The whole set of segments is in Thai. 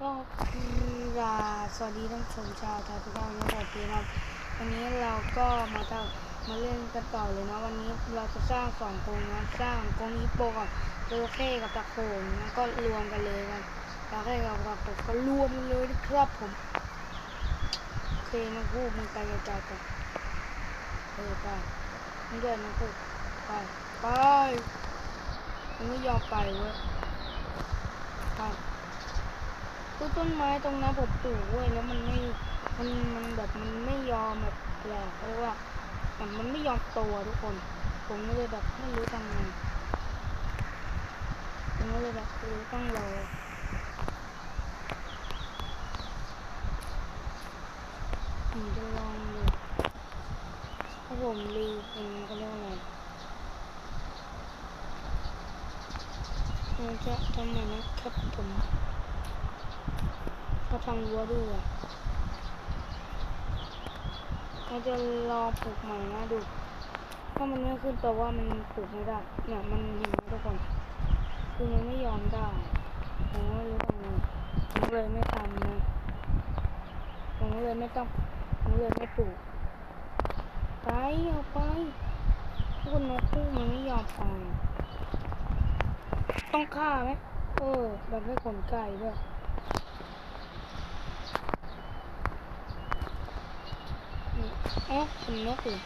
ก็กราสวัสดีท่านชมชาวไทยทุกท่านนะครับผมครับวันนี้เราก็มาทำมาเล่นกันต่อเลยนะวันนี้เราจะสร้างสองกรงนะสร้างกรงฮิปโปกับจระเข้กับตะโขงนะก็รวมกันเลยกันจระเข้กับตะโขงก็รวมกันเลยนะครับผมโอเคนะพูดมันไปกระจายกันเออไปนี่ด้วยนะพูดไปไปมันไม่ยอมไปเว้ยไป คือต้นไม้ตรงนั้นผมปลูกเว้ยแล้วมันไม่มันมันแบบมันไม่ยอมแบบแหลกเพราะว่ามันมันไม่ยอมโตอะทุกคน ผมก็เลยแบบไม่รู้ทำไงผมก็เลยแบบเออต้องรอผมจะลองดูถ้าผมรีเป็นเขาเรียกว่าอะไรเราจะทำไงนะครับผม เขาทำรั้วด้วยเราจะรอปลูกใหม่นะดูถ้ามันไม่ขึ้นแปลว่ามันปลูกไม่ได้ เนี่ยมันเห็นไหมทุกคน คือมันไม่ยอมได้ผมก็ไม่รู้ทำไงผมเลยไม่ทำนะผมเลยไม่ต้องผมเลยไม่ปลูกไปเอาไปทุกนนกคู่มันไม่ยอมไปต้องฆ่าไหมเออแบบให้ขนไก่ด้วย เอ๊ะขนนกเหรอ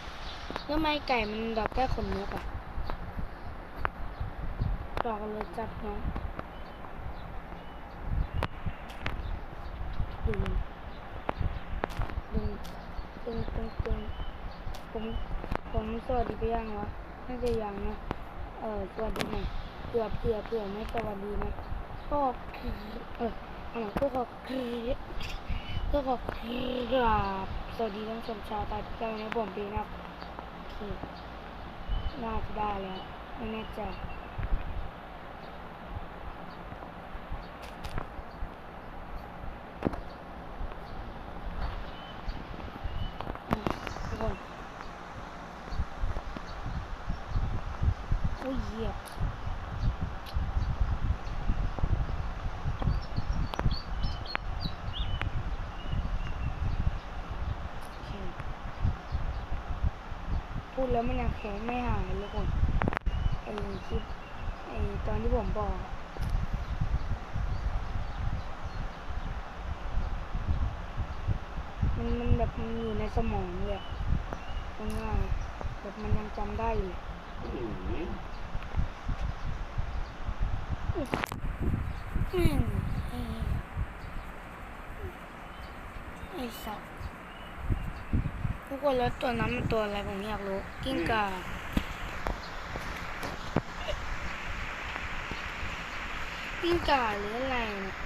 แล้วทำไมไก่มันดอกแค่ขนนกอะดอกเลยจับน้องดึงดึงตึงตึงตึงผมผมสวัสดีไปยังวะน่าจะยังนะเออสวัสดีหน่อยเผื่อเผื่อเผื่อไม่สวัสดีนะก็คือเออเอาใหม่ก็ขอคือก็ขอกราบ วัสดีท่านผู้ชมชาวไทยทุกท่านนะผมปีนะครับโอเคน่าจะได้แล้วไม่แน่ใจทุกคนโอ้ยเหยียบโอเค พูดแล้วมันยังแข็งไม่หายเลยคนไอ้คลิปไอ้ตอนที่ผมบอกมันมันแบบมันอยู่ในสมองเลยอะมันง่ายแบบมันยังจำได้อยู่ไอ้ไอ้สัตว์ ทุกคนรถตัวน้ำตัวอะไรผมอยากรู้ กิ้งก่ากิ้งก่าหรืออะไรเนี่ย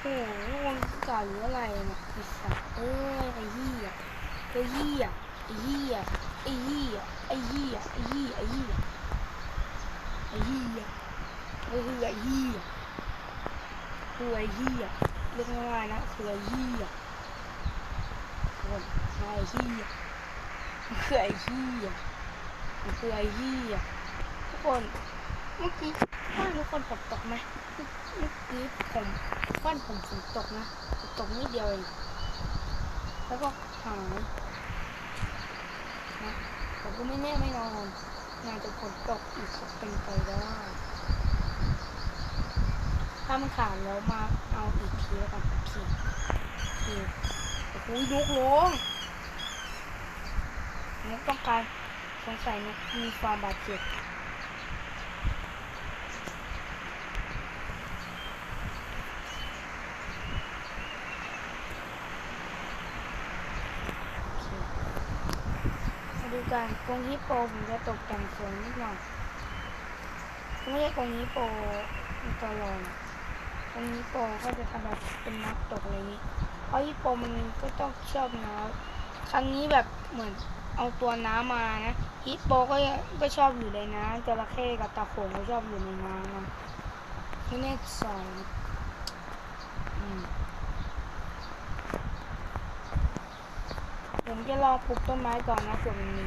โอ้โหกิ้งก่าหรืออะไรเนี่ยไอ้สัตว์เอ้ยไอ้ยี่อะไอ้ยี่อะไอ้ยี่อะไอ้ยี่อะไอ้ยี่อะไอ้ยี่ไอ้ยี่ไอ้ยี่อะไอ้ยี่อะ คือไอ้เหี้ยเรียกง่ายๆนะคือไอ้เหี้ยคนไอ้เหี้ยคือไอ้เหี้ยคือไอ้เหี้ยทุกคนเมื่อกี้บ้านทุกคนฝนตกไหมเมื่อกี้ผมบ้านผมฝนตกนะฝนตกนิดเดียวเองแล้วก็หายนะผมก็ไม่แน่ไม่นอนงานจะฝนตกอีกก็เป็นไปได้ ถ้ามันขาดแล้วมาเอาอีกทีแล้วกันขีดขีดโอ้โหนกลงนกต้องการสงสัยนกมีความบาดเจ็บโอเคมาดูกันกรงฮิปโปผมจะตกแต่งสวยนิดหน่อยไม่ใช่กรงฮิปโปมันตัวลอย รงนี้โปก็จะทำแบบเป็นนักตกอะไรนี้เพราะฮิปโปมันก็ต้องชอบน้ำครั้งนี้แบบเหมือนเอาตัวน้ำมานะฮิปโปก็ก็ชอบอยู่ในน้ำจระเข้กับตาโขงก็ชอบอยู่ในน้ำนะไม่แน่ใจอืมผมจะลองปลูกต้นไม้ก่อนนะส่วนนมี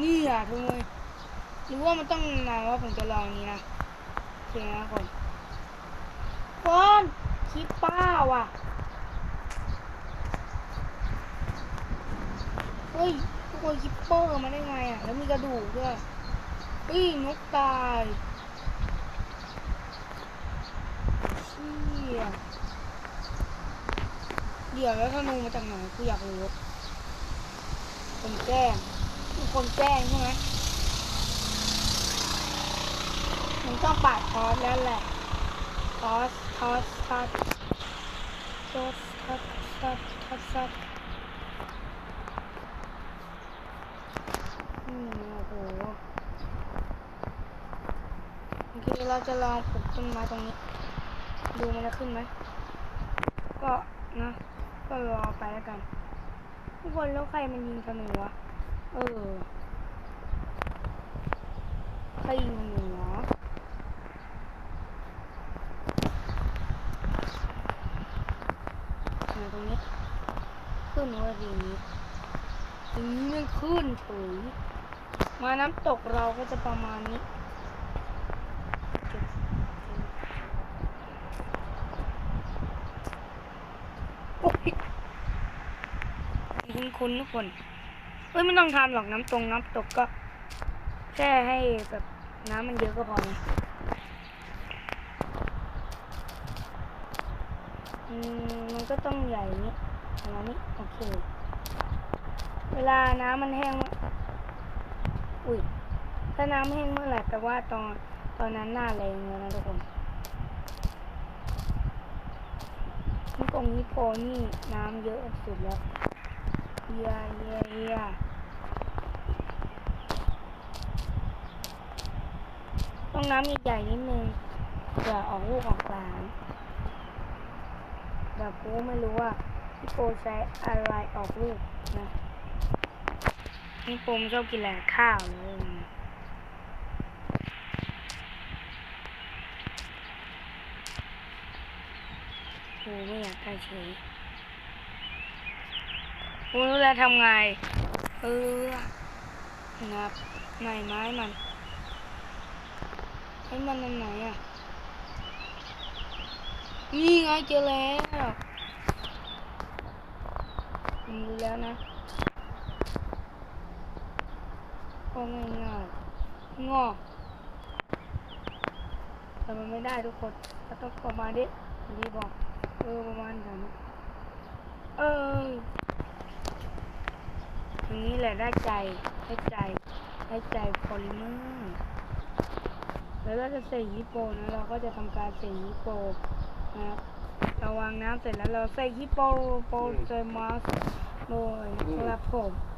นี่อะทุกคนหรือว่ามันต้องนานว่าผมจะลองนี้นะโอเคนะคน คนคิดป้าว่ะ เฮ้ยทุกคนคิปเปอร์มาได้ไงอะ แล้วมีกระดูกด้วยเฮ้ยนกตายเชี่ยเดี๋ยวแล้วธนูมาจากไหนกูอยากรู้คนแกล้งมีคนแกล้งใช่ไหมมันต้องปาดคอสแล้วแหละคอส คอสคอสคอสคอสคอสคอสคอสอืมโอ้โหโอเคเราจะลองปลูกต้นไม้ตรงนี้ ดูมันจะขึ้นไหม ก็นะ ก็รอไปแล้วกัน ทุกคนแล้วใครมันยิงธนูวะ เออ ใครยิงธนูวะเนี่ยตรงนี้ อย่าดีนี้ทีนี้มันขึ้นเฉยมาน้ำตกเราก็จะประมาณนี้คุ้นคุ้นทุกคนเอ้ยไม่ต้องทำหรอกน้ำตรงน้ำตกก็ แค่ให้แบบน้ำมันเยอะก็พอนะอืมมันก็ต้องใหญ่นี้ประมาณนี้โอเค เวลาน้ำมันแห้ง อุ้ย ถ้าน้ำแห้งเมื่อไหร่แปลว่าตอนตอนนั้นหน้าแรงแล้วนะทุกคนนี่ตรงนี้โปนี่น้ำเยอะสุดแล้วเยียเยียเยียต้องน้ำใหญ่ๆนิดนึงเผื่อออกลูกออกหลานแบบกูไม่รู้ว่าพี่โปใช้อะไรออกลูกนะ นี่ปมชอบกินแหละข้าวเลยโอ้ไม่อยากได้เฉยกูรู้แล้วทำไง เออนับไหนไม้มันให้มันอันไหนอะ นี่ไงเจอแล้วผมรู้แล้วนะ ก็ง่ายๆงอแต่มันไม่ได้ทุกคนก็ต้องประมาณนี้ดีบอก เออประมาณนั้นเอออย่างนี้แหละได้ใจได้ใจได้ใจโพลิเมอร์แล้วเราจะใส่ฮิปโปนะเราก็จะทำการใส่ฮิปโปนะครับเราวางน้ำเสร็จแล้วเราใส่ฮิปโปโปเซมัสโดยครับผม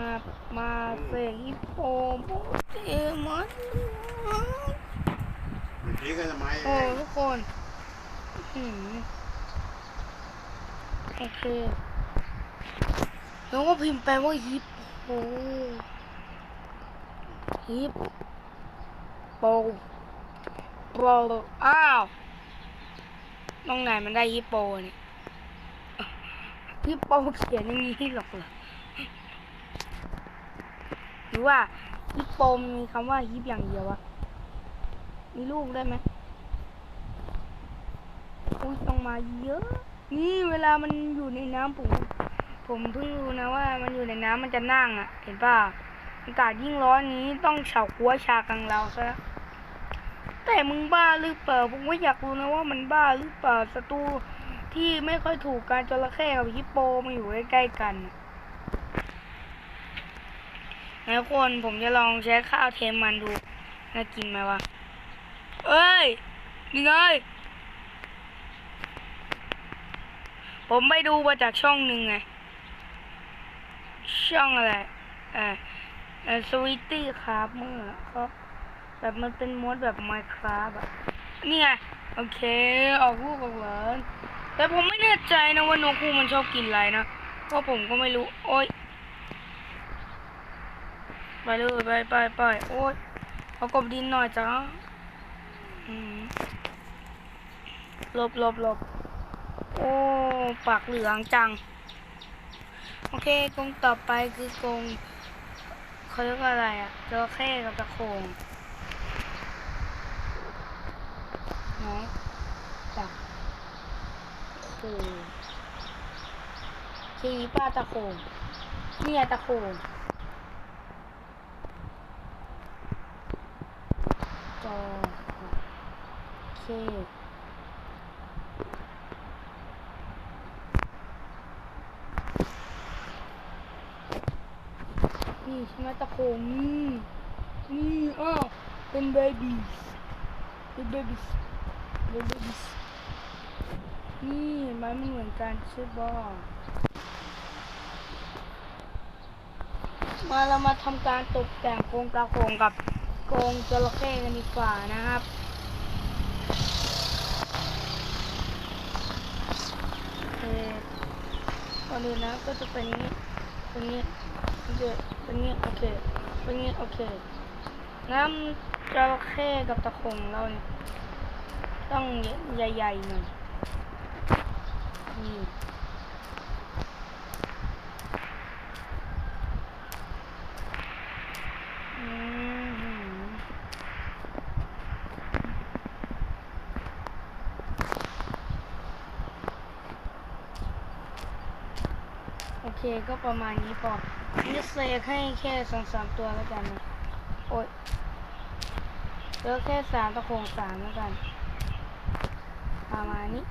มามาเสกฮิปโปโปเตมันเมื่ก็ทำไมโอ้ทุกคนโอเคแล้วก็พิมพ์ไปว่าฮิปโปฮิปโปโปอ้าวตรงไหนมันได้ฮิปโปเนี่ยฮิปโปเขียนอย่างนี้หรอกเหรอ รือว่าฮิปโปมีคำว่าฮิปอย่างเดียวอะมีลูกได้ไหมอุ้ยต้องมาเยอะ นี่เวลามันอยู่ในน้ำผมผมเพิ่งรู้นะว่า มันอยู่ในน้ำมันจะนั่งอะเห็นป่ะอากาศยิ่งร้อนนี้ต้องเฉากัวชากังเราซะแต่มึงบ้าหรือเปล่าผมก็อยากรู้นะว่ามันบ้าหรือเปล่าศัตรูที่ไม่ค่อยถูกการจระเข้กับฮิปโปมาอยู่ใกล้ๆกัน นะแล้วคนผมจะลองใช้ข้าวเทมมันดูน่ากินไหมวะเอ้ยนี่ไงผมไปดูมาจากช่องหนึ่งไง ช่องอะไรเออเออสวิตตี้ครับเมื่อเขาแบบมันเป็นมดแบบไมค์ครับอะนี่ไง โอเค ออกลูกออกหลานแต่ผมไม่แน่ใจนะว่านกคูมันชอบกินอะไรนะ เพราะผมก็ไม่รู้ โอ๊ย ไปเลยไปไปไปโอ๊ยเอากบดินหน่อยจ้าอืมหลบหลบหลบโอ้ปากเหลืองจัง โอเคกรงต่อไปคือกรงเขาเรียกว่าอะไรอะจระเข้กับตะโขงไหนตะโขงทีป้าตะโขงเนี่ยตะโขงจอ เคนี่ใช่ไหมตะโขงนี่นี่อ้าวเป็นเบบี้เป็นเบบี้เป็นเบบี้นี่เห็นไหมมันเหมือนกันใช่ป่ะมาเรามาทำการตกแต่งกรงตะโขงกับกรงจระเข้กันดีกว่านะครับ ตอเคก่อนอื่นนะก็จะเป็นนี้เป็นนี้โอเคเป็นนี้โอเคเป็นนี้โอเคน้ำจระเข้กับตะคงเราเนี่ยต้องใหญ่ๆหน่อยนี่อืมหือโอ เคก็ประมาณนี้พอจะเซกให้แค่สองสามตัวแล้วกันนะโอ๊ยเลือแค่สามตะโขงสามแล้วกัน ประมาณนี้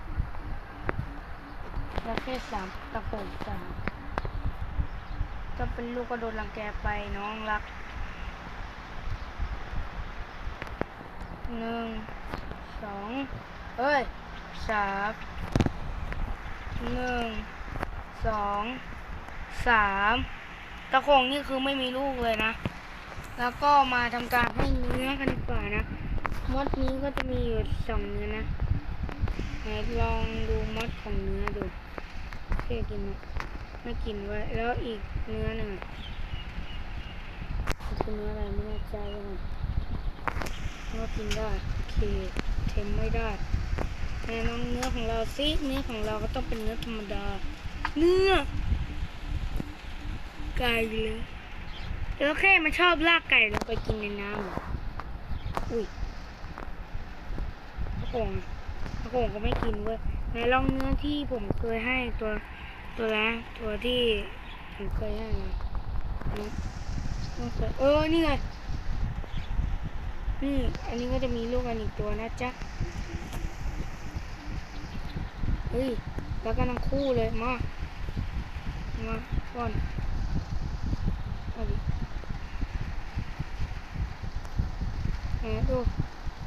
เหลือแค่สามตะโขงสามก็เป็นลูกก็โดนรังแกไปน้องรักหนึ่งสองเอ้ยสามหนึ่งสอง สามตะโขงนี่คือไม่มีลูกเลยนะ แล้วก็มาทำการให้เนื้อกันดีกว่านะ มดนี้ก็จะมีอยู่สองเนื้อนะไหนลองดูมดของเนื้อดูเท่กินไหมไม่กินไว้ แล้วอีกเนื้อหนึ่งคือเนื้ออะไรไม่แน่ใจเลยว่ากินได้โอเคเค็มไม่ได้ไหนลองเนื้อของเราซิเนื้อของเราก็ต้องเป็นเนื้อธรรมดา เนื้อ ไก่เลยแล้วแค่มันชอบลากไก่ลงไปกินในน้ำอุ้ยตะโกงตะโกงก็ไม่กินเว้ยไหนลองเนื้อที่ผมเคยให้ตัวตัวละตัวที่ผมเคยให้นี่เออ นี่ไง นี่ อันนี้ก็จะมีลูกกันอีกตัวนะจ๊ะ เฮ้ย แล้วก็ทั้งคู่เลย มา มาก่อนเอาดิแหมดู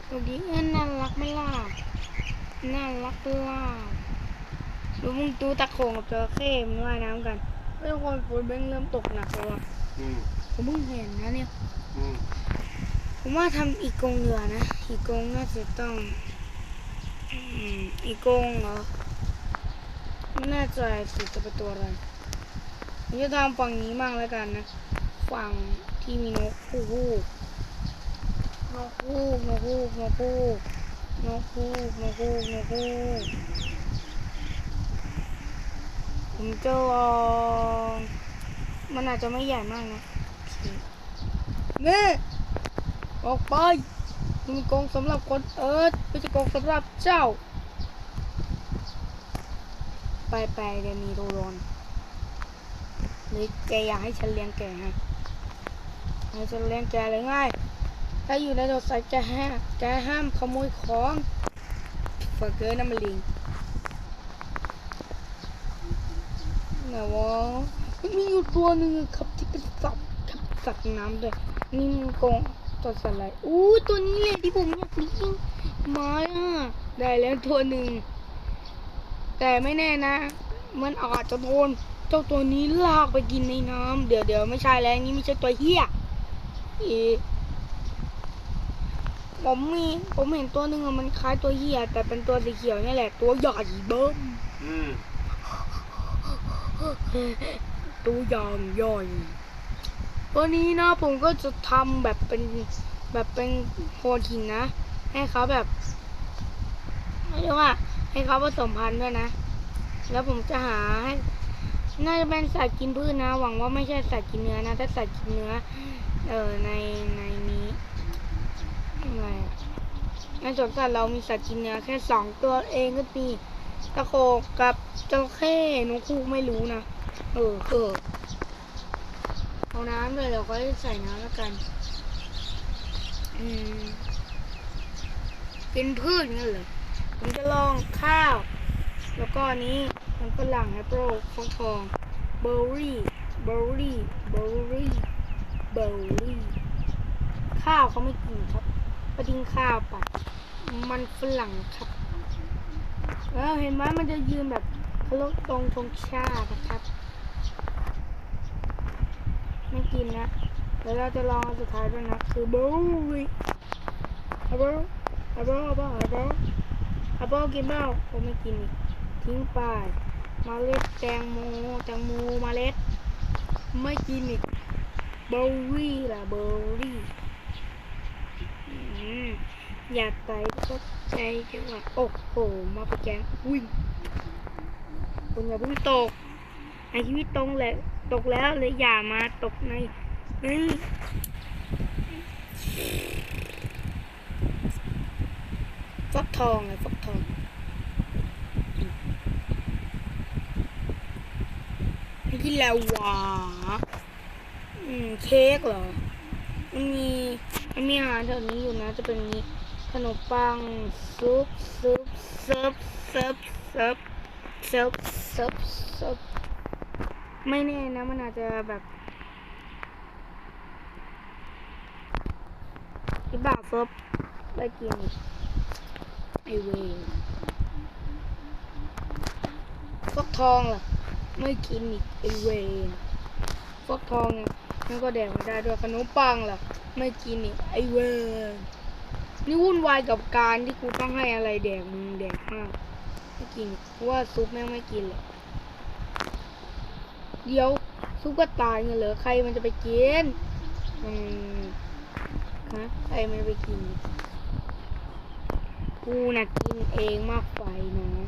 ดูดิเอ็นน่ารักไหม่ล่ะน่ารักล่ะดูมึงดูตะโขงกับจระเข้มันว่ายน้ำกันเฮ้ยทุกคนฝนเบ้งเริ่มตกหนักแล้วอะอืมผมเพิ่งเห็นนะเนี่ยอืมผมว่าทำอีกกรงเรือนะ อีกกรงน่าจะต้อง อืมอีกกรงเหรอไม่แน่ใจสิจะเป็นตัวอะไรผมจะทำฝั่งนี้มั่งแล้วกันนะ ฝั่งที่มีนกคู่คู่ นกคู่นกคู่นกคู่นกคู่นกคู่นกคู่ผมจะลองมันอาจจะไม่ใหญ่มากนะเนี่ออกไปมีกรงสำหรับคนเอิร์ธไม่ใช่กรงสำหรับเจ้า ไปไปเดี๋ยวมีโรรนหรือแกอยากให้ฉันเลี้ยงแกฮะให้ฉันเลี้ยงแกเลยง่าย ถ้าอยู่ในโทรศัพท์แกห้ามแกห้ามขโมยของฝากเกินน้ำมันลิงไหนวะมันมีอยู่ตัวหนึ่งครับที่เป็นสัตว์ครับสัตว์น้ำด้วยนี่มันกงตัวสไลด์อู้ตัวนี้เลยที่ผมอยากเลี้ยงมาอะได้แล้วตัวหนึ่ง แต่ไม่แน่นะ มันอาจจะโดนเจ้าตัวนี้ลากไปกินในน้ำเดี๋ยวเดี๋ยวไม่ใช่แล้วนี่ไม่ใช่ตัวเหี้ยอี ผมมีผมเห็นตัวหนึ่งมันคล้ายตัวเหี้ยแต่เป็นตัวสีเขียวนี่แหละ ตัวใหญ่เบิ้มอืมตัวย่างย่อยตัวนี้นะผมก็จะทำแบบเป็นแบบเป็นโคทินนะ ให้เขาแบบเรียกว่า ให้เขาผสมพันธุ์ด้วยนะ แล้วผมจะหาให้น่าจะเป็นสัตว์กินพืชนะ หวังว่าไม่ใช่สัตว์กินเนื้อนะถ้าสัตว์กินเนื้อ เออในในนี้ อะไรอะในสวนสัตว์เรามีสัตว์กินเนื้อแค่สองตัวเองก็มีตะโขกกับจระเข้นกคูกไม่รู้นะ เออเออเอาน้ำเลยเราก็ใส่น้ำแล้วกัน อืมเป็นพืชงั้นเหรอผมจะลองข้าว แล้วก็นนี้มันฝรั่งแอปเปิลฟองทองเบอร์รี่เบอร์รี่เบอร์รี่เบอร์รี่ข้าวเขาไม่กินครับ ไปกินข้าวไปมันฝรั่งครับแล้วเห็นไหมมันจะยืนแบบเคารพตรงธงชาตินะครับ ไม่กินนะแล้วเราจะลองอันสุดท้ายด้วยนะ คือบอร์รี่อัปเปิลอัปเปิลอัปเปิลอัปเปิลอัปเปิลกินเปล่าผมไม่กินอีกทิ้งไปเมาเล็ดแตงโมแตงโมเมาเล็ด ไม่กินอีกเบอร์รี่ล่ะเบอร์รี่ อยากไปก็ใจจังหวะโอ้โหมาไปแกงวิ่งคุณอย่าเพิ่งตกไอชีวิตตรงแหละตกแล้วเลยอย่ามาตกในนี่ฟักทองไงฟักทองนี่ที่แล้ววาอืมเค้กเหรอ มันมี มันมีอาหารแถวนี้อยู่นะ จะเป็นนี้ ขนมปังซุปซุปซิร์ฟเซิร์ฟเซิร์ฟเซิร์ฟเซิร์ฟเซิร์ฟไม่แน่นะมันอาจจะแบบอีบ้าเซิร์ฟได้กินไอเวนฟักทองล่ะ ไม่กินอีกไอเวนฟักทองไงนั่นก็แดกไม่ได้ด้วยขนมปังล่ะ ไม่กินอีกไอเวน นี่วุ่นวายกับการที่กูต้องให้อะไรแดกมึงแดกมากไม่กินเพราะว่าซุปแม่งไม่กินเลยเดี๋ยวซุปก็ตายเงี้ยเหรอใครมันจะไปกินอืมฮะใครมันจะไปกิน กูน่ะกินเองมากไปเนาะ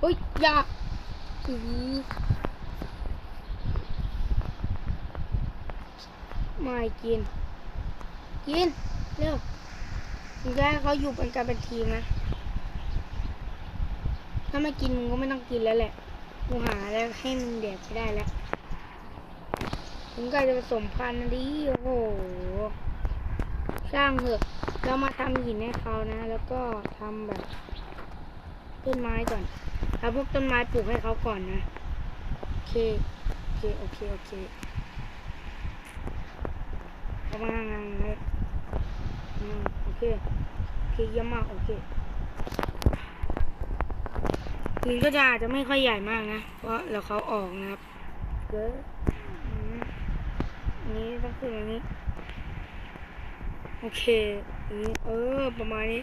เฮ้ยอยากอือ ไม่กิน กิน เร็วมึงจะให้เขาอยู่เป็นการเป็นทีมนะ ถ้าไม่กินมึงก็ไม่ต้องกินแล้วแหละกูหาแล้วให้มึงแดกไม่ได้แล้วมึงก็จะผสมพันธุ์นะดิโอ้โห สร้างเถอะเรามาทำหินให้เขานะ แล้วก็ทำแบบต้นไม้ก่อนเอาพวกต้นไม้ปลูกให้เขาก่อนนะ โอเค โอเค โอเค โอเค ประมาณนั้นนะอืมโอเคโอเคเยี่ยมากโอเคหินก็จะอาจจะไม่ค่อยใหญ่มากนะ เพราะเราเขาออกนะครับเกิดอืมอันนี้ต้องขึ้นอย่างนี้ โอเคอันนี้เออ ประมาณนี้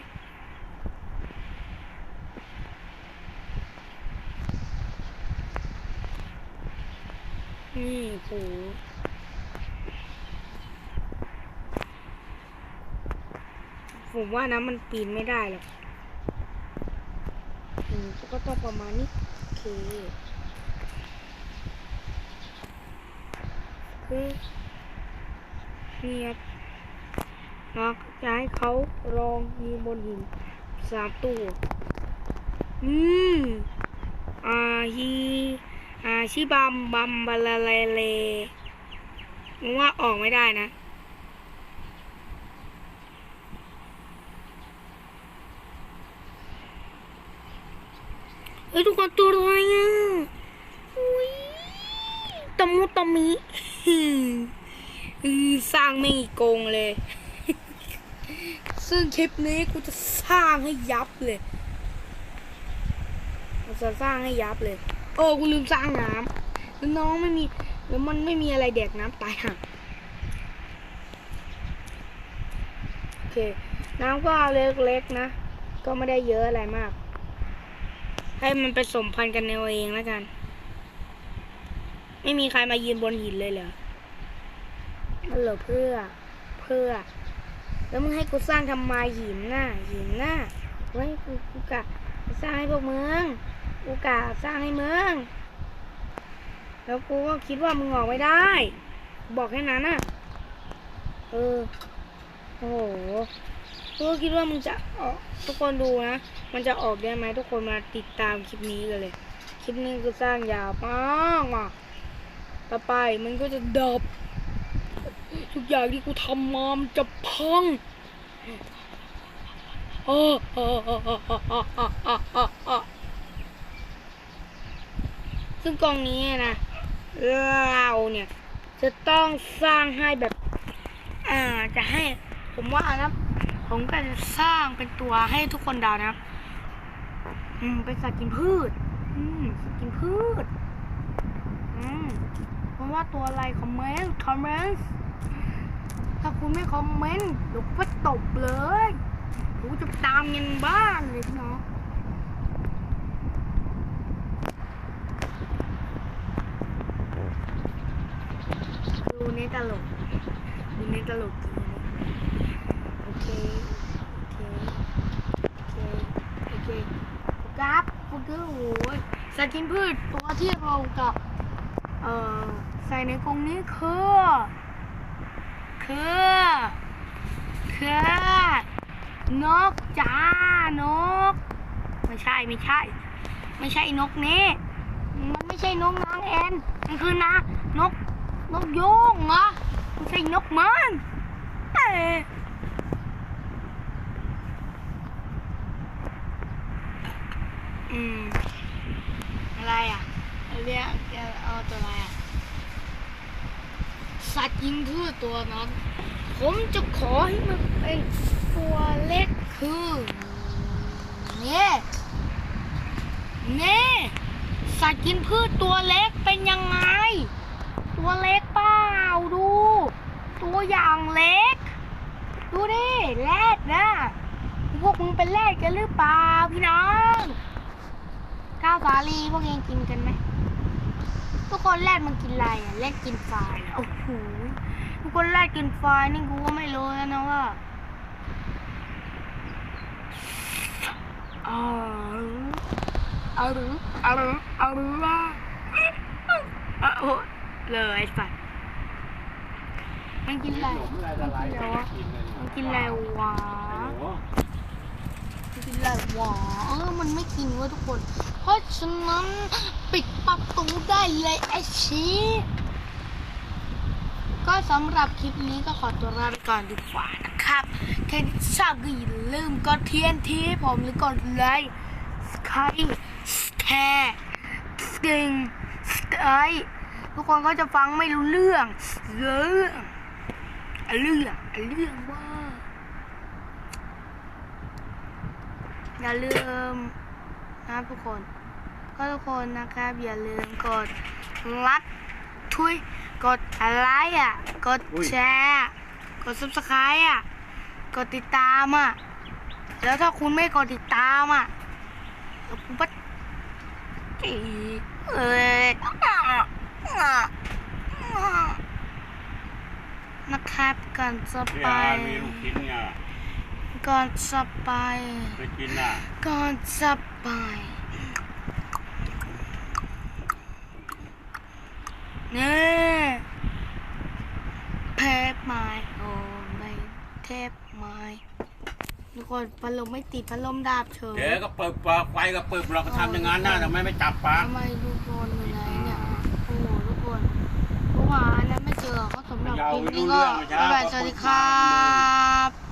นี่โห ผมว่านะมันปีนไม่ได้หรอกอืมก็ต้องประมาณนี้โอเคเฮ้ยเนียบนะจะให้เขาลองยืนบนหินสามตัว อืมอาฮีอาชิบัมบัมบาลาเลเลมึงว่าออกไม่ได้นะ เฮ้ย ทุกคนตัวอะไรอะอุ้ยตะมุตะมิสร้างไม่โกงเลย ซึ่งคลิปนี้กูจะสร้างให้ยับเลยกูจะสร้างให้ยับเลย โอ้กูลืมสร้างน้ำแล้วน้องไม่มีแล้วมันไม่มีอะไรแดกน้ำตายห่าโอเค น้ำก็เอาเล็กๆนะ ก็ไม่ได้เยอะอะไรมาก ให้มันผสมพันธ์กันเอาเองแล้วกัน ไม่มีใครมายืนบนหินเลยเหรอมันเหรอเพื่อ เพื่อ แล้วมึงให้กูสร้างทำไมหินหน่ะหินหน่ะเฮ้ยกูกูกะสร้างให้พวกมึงกูกะสร้างให้มึงแล้วกูก็คิดว่ามึงออกไม่ได้ บอกแค่นั้นน่ะ เออ โอ้โห กูก็คิดว่ามึงจะออกทุกคนดูนะ มันจะออกได้ไหมทุกคนมาติดตามคลิปนี้กันเลย คลิปนี้คือสร้างยาวมากมากต่อไปมันก็จะดับ ทุกอย่างที่กูทำมามันจะพังอ้ออ้ออ้ออ้ออ้ออ้ออ้ออ้ออ้ซึ่งกองนี้นะเราเนี่ยจะต้องสร้างให้แบบ อ่าจะให้ ผมว่านะ ผมก็จะสร้างเป็นตัวให้ทุกคนเดานะครับ อืม เป็นสัตว์กินพืช อืมสัตว์กินพืช อืมผมว่าตัวอะไรคอมเมนต์คอมเมนต์ถ้าคุณไม่คอมเมนต์เดี๋ยวก็ตบเลยผมจะตามเงินบ้านเลยพี่น้องดูนี่ตลกดูนี่ตลกจริง เคโอเคโอเคโอเคกราฟโอเคโอ้ยสกินพืชตัวที่เรากับเอ่อใส่ในกรงนี้คือคือคือนกจ้านก ไม่ใช่ไม่ใช่ ไม่ใช่นกนี้มันไม่ใช่นกนางแอนมันคือนะนกนกยุงเหรอไม่ใช่นกมันเอ อืม อะไรอะ เรียกเอาตัวอะไรอะ สัตว์ยิงพืชตัวนั้น ผมจะขอให้มันเป็นตัวเล็กคือเนี่ยเนี่ยสัตว์กินพืชตัวเล็กเป็นยังไง ตัวเล็กเปล่าดู ตัวอย่างเล็ก ดูดิแรดนะพวกมึงเป็นแรดกันหรือเปล่าพี่น้อง ข้าวสาลีพวกเองกินกันไหมทุกคนแรกมันกินอะไรอะแรกกินไฟโอ้โหทุกคนแรกกินไฟนี่กูก็ไม่รู้แล้วนะว่าอาเอาหรือเอาหรือเอาหรือว่าเอาโอ้เลยไอ้สัตว์มันกินอะไรหนมอะไรละลายกินเลยมันกินอะไรวะโอ้มันกินอะไรวะ เออมันไม่กินเว้ยทุกคน เพราะฉะนั้นปิดประตูได้เลยไอ้ชีก็สำหรับคลิปนี้ก็ขอตัวลาไปก่อนดีกว่านะครับใครชอบก็อย่าลืมกดเทียนทีผมหรือกดไลค์สกายแชร์สติงสไตทุกคนก็จะฟังไม่รู้เรื่องเรื่องเรื่องเรื่องว่า อย่าลืมนะทุกคน ก็ทุกคนนะครับอย่าลืมกดลัดทุยกดอะไรอะ กดแชร์กด subscribe อะ กดติดตามอะ แล้วถ้าคุณไม่กดติดตามอะแล้วคุณก็จีเอ้ยนะครับก่อนจะไปมีลูกชิ้นเนี่ย ก่อนจะไปไปกินน่ะก่อนจะไปเนี่ยเพชรไม้โอ้ไม่เทพไม้ทุกคนพัดลมไม่ติดพัดลมดาบเฉยเดี๋ยวก็เปิดปลั๊กไฟก็เปิดเราก็ทำอย่างนั้นนะทำไมไม่จับปลั๊กทำไมทุกคนอยู่ไหนเนี่ยโอ้โหทุกคนเมื่อวานนั้นไม่เจอเขาสำหรับคลิปนี้ก็บ๊ายบายสวัสดีครับ